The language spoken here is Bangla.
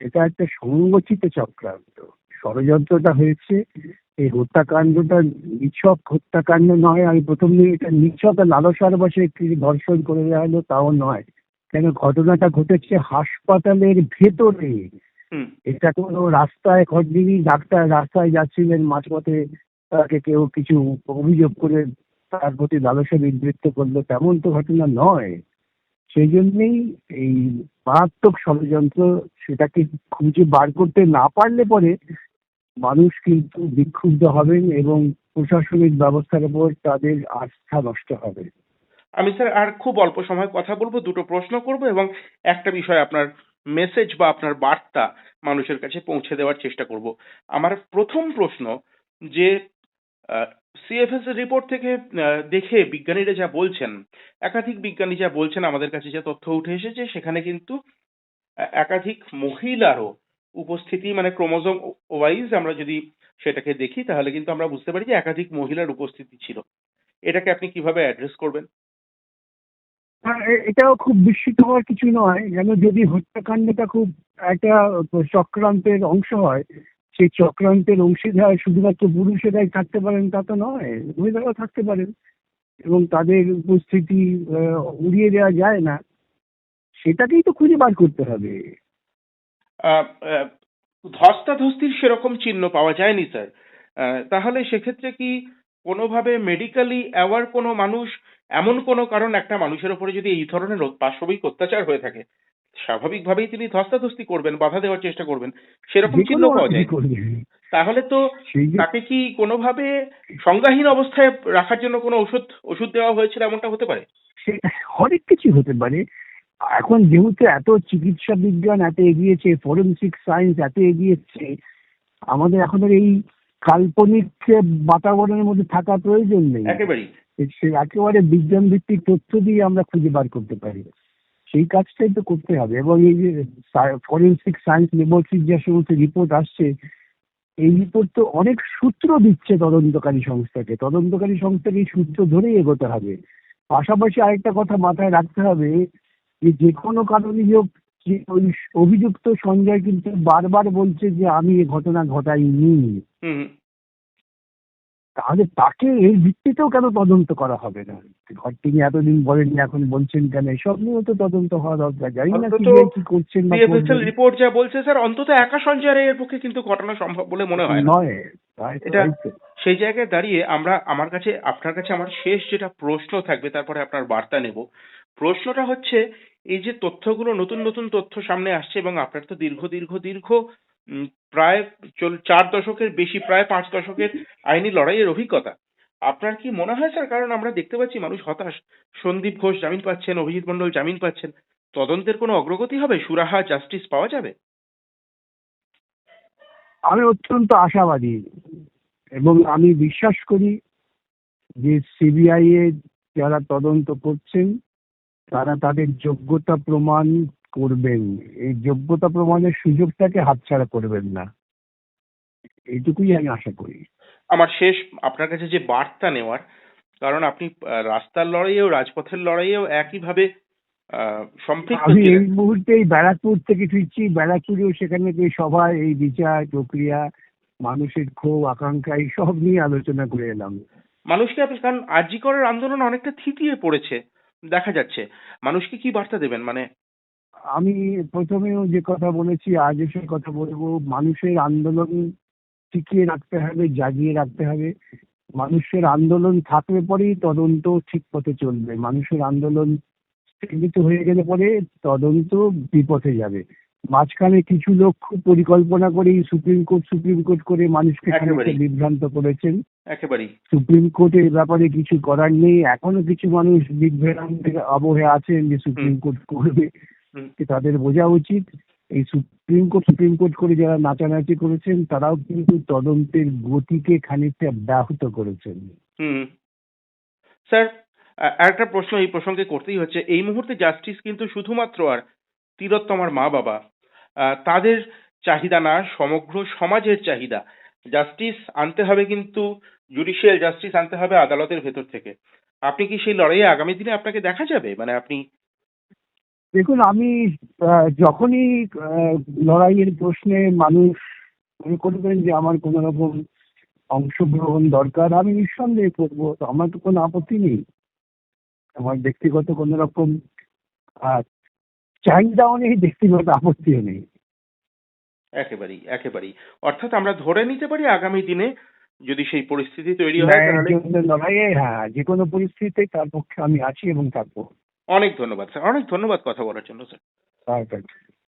এটা একটা সংগঠিত চক্রান্ত। ষড়যন্ত্রটা হয়েছে এই হত্যাকাণ্ডটা নিছক হত্যাকাণ্ড নয় আমি প্রথম দিন এটা নিছক লালসার বসে একটি ধর্ষণ করে দেওয়া হলো তাও নয়। কেন ঘটনাটা ঘটেছে হাসপাতালের ভেতরে। এটা কোনো রাস্তায় খরদিনই ডাক্তার রাস্তায় যাচ্ছিলেন মাঝপথে তাকে কেউ কিছু অভিযোগ করে তার প্রতি লালসা নিবৃত্ত করল তেমন তো ঘটনা নয়। সেই জন্যেই এই মারাত্মক ষড়যন্ত্র সেটাকে খুঁজে বার করতে না পারলে পরে মানুষ কিন্তু বিক্ষুব্ধ হবেন এবং প্রশাসনিক ব্যবস্থার উপর তাদের আস্থা নষ্ট হবে। আমি স্যার আর খুব অল্প সময় কথা বলব, দুটো প্রশ্ন করব এবং একটা বিষয় আপনার মেসেজ বা আপনার বার্তা মানুষের কাছে পৌঁছে দেওয়ার চেষ্টা করব। আমার প্রথম প্রশ্ন যে সিএফএস এর রিপোর্ট থেকে দেখে বিজ্ঞানীরা যা বলছেন, একাধিক বিজ্ঞানী যা বলছেন, আমাদের কাছে যা তথ্য উঠে এসেছে, সেখানে কিন্তু একাধিক মহিলারও উপস্থিতি মানে ক্রোমোজোম ওয়াইজ আমরা যদি সেটাকে দেখি, তাহলে কিন্তু আমরা বুঝতে পারি যে একাধিক মহিলার উপস্থিতি ছিল। এটাকে আপনি কীভাবে অ্যাড্রেস করবেন? এটাও খুব বিস্মিত হওয়ার কিছু নয়। কেন যদি হত্যাকাণ্ডটা খুব একটা চক্রান্তের অংশ হয় সেই চক্রান্তের অংশীদার শুধুমাত্র পুরুষেরাই থাকতে পারেন, তা তো নয়, মহিলারাও থাকতে পারেন। এবং তাদের উপস্থিতি উড়িয়ে দেওয়া যায় না। সেটাকেই তো খুঁজে বার করতে হবে। ধস্তাধস্তির সেরকম চিহ্ন পাওয়া যায়নি, স্যার। তাহলে সেক্ষেত্রে কি কোনোভাবে মেডিকেলি অ্যাওয়ার কোনো মানুষ, এমন কোনো কারণ একটা মানুষের উপরে যদি এই ধরনের পাশবিক অত্যাচার হয়ে থাকে স্বাভাবিকভাবেই তিনি ধস্তাধস্তি করবেন বাধা দেওয়ার চেষ্টা করবেন সেরকম চিহ্ন পাওয়া যায় তাহলে তো তাকে কি কোনোভাবে সংজ্ঞাহীন অবস্থায় রাখার জন্য কোনো ওষুধ ওষুধ দেওয়া হয়েছিল এমনটা হতে পারে? অনেক কিছু হতে পারে। এখন যেহেতু এত চিকিৎসা বিজ্ঞান এত এগিয়েছে ফরেন্সিক সায়েন্স এত এগিয়েছে আমাদের এখন এই কাল্পনিক বাতাবরণের মধ্যে থাকা প্রয়োজন নেই। একেবারেই। সে একেবারে বিজ্ঞান ভিত্তিক তথ্য দিয়ে আমরা খুঁজে বার করতে পারি। সেই কাজটাই তো করতে হবে এবং এই যে ফরেন্সিক সায়েন্স ল্যাবরেটরির যে সমস্ত রিপোর্ট আসছে, এই রিপোর্ট তো অনেক সূত্র দিচ্ছে তদন্তকারী সংস্থাকে। তদন্তকারী সংস্থাকে সূত্র ধরেই এগোতে হবে। পাশাপাশি আরেকটা কথা মাথায় রাখতে হবে যে যে কোনো কারণেই হোক, যে ওই অভিযুক্ত সঞ্জয় কিন্তু বারবার বলছে যে আমি এ ঘটনা ঘটাইনি। তাহলে তাকে এই ভিত্তিতেও কেন তদন্ত করা হবে না? ঘর তিনি এতদিন বলেননি এখন বলছেন কেন? এসব নিয়েও তো তদন্ত হওয়া দরকার। জানি না কি করছেন। রিপোর্ট যা বলছে স্যার অন্তত একা সঞ্জয় এর পক্ষে কিন্তু ঘটানো সম্ভব বলে মনে হয় নয় এটা- সেই জায়গায় দাঁড়িয়ে আমরা আমার কাছে আপনার কাছে আমার শেষ যেটা প্রশ্ন থাকবে তারপরে আপনার বার্তা নেব। প্রশ্নটা হচ্ছে এই যে তথ্যগুলো নতুন নতুন তথ্য সামনে আসছে এবং আপনার তো দীর্ঘ দীর্ঘ দীর্ঘ প্রায় চার দশকের বেশি, প্রায় পাঁচ দশকের আইনি লড়াইয়ের অভিজ্ঞতা। আপনার কি মনে হয় স্যার? কারণ আমরা দেখতে পাচ্ছি মানুষ হতাশ। সন্দীপ ঘোষ জামিন পাচ্ছেন, অভিজিৎ মন্ডল জামিন পাচ্ছেন। তদন্তের কোনো অগ্রগতি হবে? সুরাহা, জাস্টিস পাওয়া যাবে? আমি অত্যন্ত আশাবাদী এবং আমি বিশ্বাস করি যে সিবিআই এর যারা তদন্ত করছেন, তারা তাদের যোগ্যতা প্রমাণ করবেন এই যোগ্যতা প্রমাণের সুযোগটাকে হাতছাড়া করবেন না। এইটুকুই আমি আশা করি। আমার শেষ আপনার কাছে যে বার্তা নেওয়ার কারণ আপনি রাস্তার লড়াইয়েও রাজপথের লড়াইয়েও একইভাবে আমি এই মুহূর্তে এই ব্যারাকপুর থেকে ফিরছি। ব্যারাকপুরেও সেখানে যে সভায় এই বিচার প্রক্রিয়া মানুষের ক্ষোভ আকাঙ্ক্ষা এই সব নিয়ে আলোচনা করে এলাম। মানুষকে আপনি কারণ আরজিকরের আন্দোলন অনেকটা থিতিয়ে পড়েছে দেখা যাচ্ছে। মানুষকে কি বার্তা দেবেন? মানে আমি প্রথমেও যে কথা বলেছি আজও সে কথা বলব মানুষের আন্দোলন টিকিয়ে রাখতে হবে জাগিয়ে রাখতে হবে। মানুষের আন্দোলন থাকলে পরেই তদন্ত ঠিক পথে চলবে। মানুষের আন্দোলন স্থগিত হয়ে গেলে পরে তদন্ত বিপথে যাবে। মাঝখানে কিছু লোক খুব পরিকল্পনা করেই সুপ্রিম কোর্ট সুপ্রিম কোর্ট করে মানুষকে বিভ্রান্ত করেছেন। সুপ্রিম কোর্টের ব্যাপারে কিছু করার নেই। এখনও কিছু মানুষ বিভ্রান্তের আবহে আছেন যে সুপ্রিম কোর্ট করবে। তাদের বোঝা উচিত। এই সুপ্রিম কোর্ট সুপ্রিম কোর্ট করে যারা নাচানাচি করেছেন তারাও কিন্তু তদন্তের গতিকে খানিকটা ব্যাহত করেছেন। স্যার আরেকটা প্রশ্ন এই প্রসঙ্গে করতেই হচ্ছে। এই মুহূর্তে জাস্টিস কিন্তু শুধুমাত্র আর তিলোত্তমার মা বাবা। তাদের চাহিদা না সমগ্র সমাজের চাহিদা। জাস্টিস আনতে হবে কিন্তু জুডিশিয়াল জাস্টিস আনতে হবে আদালতের ভেতর থেকে। আপনি কি সেই লড়াইয়ে আগামী দিনে আপনাকে দেখা যাবে? মানে আপনি দেখুন আমি যখনই লড়াইয়ের প্রশ্নে মানুষ মনে করবেন যে আমার কোনো রকম অংশগ্রহণ দরকার আমি নিঃসন্দেহে করব তো আমার তো কোনো আপত্তি নেই। আমার ব্যক্তিগত কোনো রকম চাহিদাও নেই ব্যক্তিগত আপত্তিও নেই। একেবারেই একেবারেই। অর্থাৎ আমরা ধরে নিতে পারি আগামী দিনে যদি সেই পরিস্থিতি তৈরি হয় তাহলে লড়াইয়ে হ্যাঁ যে কোনো পরিস্থিতিতে তার পক্ষে আমি আছি এবং থাকব। অনেক ধন্যবাদ স্যার। অনেক ধন্যবাদ কথা বলার জন্য স্যার।